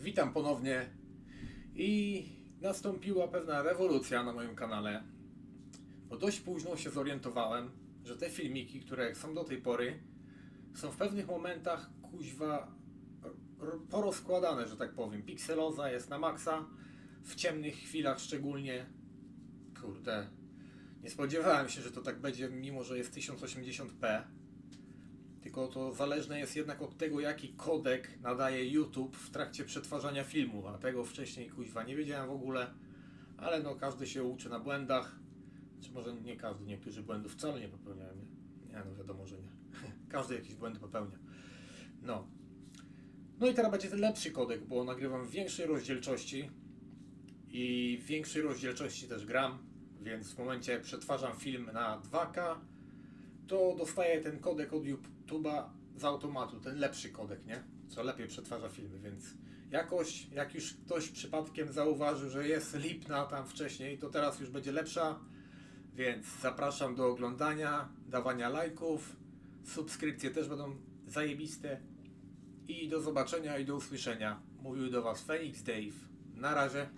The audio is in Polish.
witam ponownie i nastąpiła pewna rewolucja na moim kanale, bo dość późno się zorientowałem, że te filmiki, które są do tej pory, są w pewnych momentach kuźwa porozkładane, że tak powiem. Pikseloza jest na maksa, w ciemnych chwilach szczególnie. Kurde, nie spodziewałem się, że to tak będzie, mimo że jest 1080p. Tylko to zależne jest jednak od tego, jaki kodek nadaje YouTube w trakcie przetwarzania filmu, a tego wcześniej kuźwa nie wiedziałem w ogóle, ale no każdy się uczy na błędach, czy może nie każdy, niektórzy błędów wcale nie popełniają, nie? Nie, no wiadomo, że nie. każdy jakieś błędy popełnia. No. No i teraz będzie ten lepszy kodek, bo nagrywam w większej rozdzielczości i w większej rozdzielczości też gram, więc w momencie przetwarzam film na 2K, to dostaję ten kodek od YouTube'a z automatu, ten lepszy kodek, nie? Co lepiej przetwarza filmy, więc jakoś, jak już ktoś przypadkiem zauważył, że jest lipna tam wcześniej, to teraz już będzie lepsza, więc zapraszam do oglądania, dawania lajków, subskrypcje też będą zajebiste i do zobaczenia i do usłyszenia. Mówił do Was Phoenix Dave. Na razie.